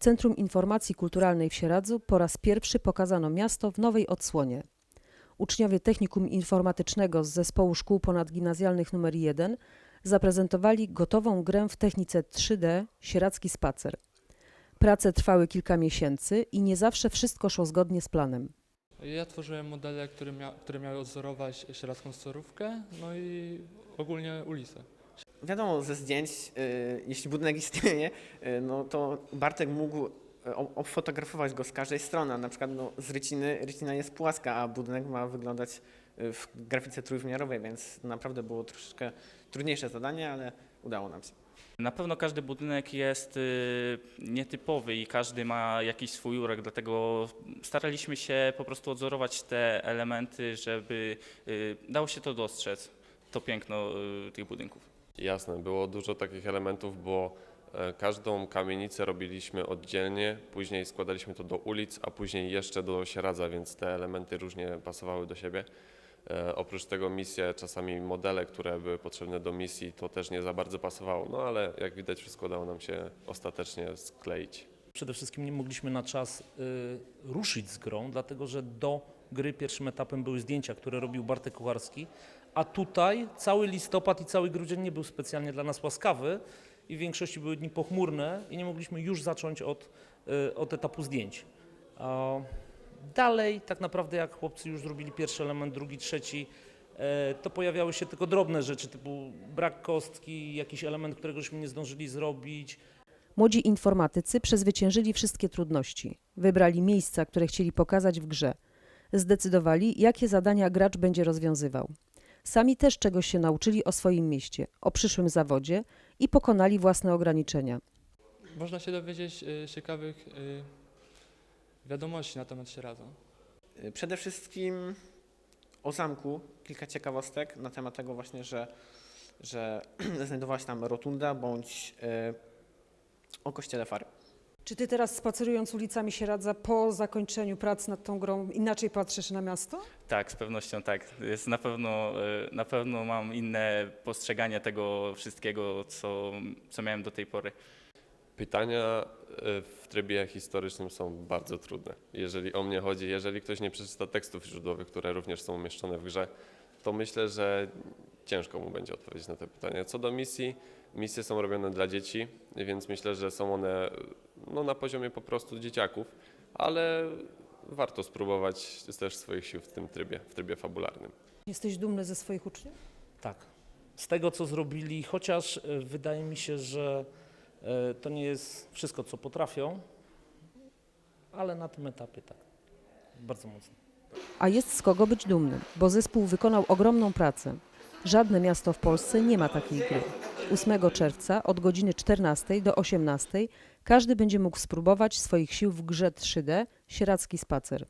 Centrum Informacji Kulturalnej w Sieradzu po raz pierwszy pokazano miasto w nowej odsłonie. Uczniowie Technikum Informatycznego z Zespołu Szkół Ponadgimnazjalnych nr 1 zaprezentowali gotową grę w technice 3D Sieradzki Spacer. Prace trwały kilka miesięcy i nie zawsze wszystko szło zgodnie z planem. Ja tworzyłem modele, które, mia które miały odzorować sieradzką storówkę, no i ogólnie ulicę. Wiadomo ze zdjęć, y, jeśli budynek istnieje, y, no to Bartek mógł y, obfotografować go z każdej strony. Na przykład no, z Ryciny, Rycina jest płaska, a budynek ma wyglądać y, w grafice trójwymiarowej, więc naprawdę było troszeczkę trudniejsze zadanie, ale udało nam się. Na pewno każdy budynek jest y, nietypowy i każdy ma jakiś swój urok, dlatego staraliśmy się po prostu odzorować te elementy, żeby dało się to dostrzec, to piękno tych budynków. Jasne, było dużo takich elementów, bo e, każdą kamienicę robiliśmy oddzielnie, później składaliśmy to do ulic, a później jeszcze do sieradza, więc te elementy różnie pasowały do siebie. E, Oprócz tego misje, czasami modele, które były potrzebne do misji, to też nie za bardzo pasowało, no ale jak widać wszystko udało nam się ostatecznie skleić. Przede wszystkim nie mogliśmy na czas y, ruszyć z grą, dlatego że do gry pierwszym etapem były zdjęcia, które robił Bartek Kucharski, a tutaj cały listopad i cały grudzień nie był specjalnie dla nas łaskawy i w większości były dni pochmurne i nie mogliśmy już zacząć od, y, od etapu zdjęć. Dalej tak naprawdę jak chłopcy już zrobili pierwszy element, drugi, trzeci, e, to pojawiały się tylko drobne rzeczy typu brak kostki, jakiś element, któregośmy nie zdążyli zrobić, Młodzi informatycy przezwyciężyli wszystkie trudności. Wybrali miejsca, które chcieli pokazać w grze. Zdecydowali, jakie zadania gracz będzie rozwiązywał. Sami też czegoś się nauczyli o swoim mieście, o przyszłym zawodzie i pokonali własne ograniczenia. Można się dowiedzieć y, ciekawych y, wiadomości na temat Sieradza. Y, Przede wszystkim o zamku kilka ciekawostek na temat tego właśnie, że, że znajdowała się tam rotunda bądź y, o kościele Fary. Czy ty teraz spacerując ulicami Sieradza po zakończeniu prac nad tą grą inaczej patrzysz na miasto? Tak, z pewnością tak. Jest na pewno, y, na pewno mam inne postrzeganie tego wszystkiego, co, co miałem do tej pory. Pytania e, w trybie historycznym są bardzo trudne. Jeżeli o mnie chodzi, jeżeli ktoś nie przeczyta tekstów źródłowych, które również są umieszczone w grze, to myślę, że ciężko mu będzie odpowiedzieć na te pytania. Co do misji, misje są robione dla dzieci, więc myślę, że są one no, na poziomie po prostu dzieciaków, ale warto spróbować też swoich sił w tym trybie, w trybie fabularnym. Jesteś dumny ze swoich uczniów? Tak. Z tego, co zrobili, chociaż e, wydaje mi się, że e, to nie jest wszystko, co potrafią, ale na tym etapie tak. Bardzo mocno. A jest z kogo być dumnym, bo zespół wykonał ogromną pracę. Żadne miasto w Polsce nie ma takiej gry. 8 czerwca od godziny 14 do 18 każdy będzie mógł spróbować swoich sił w grze 3D Sieradzki Spacer.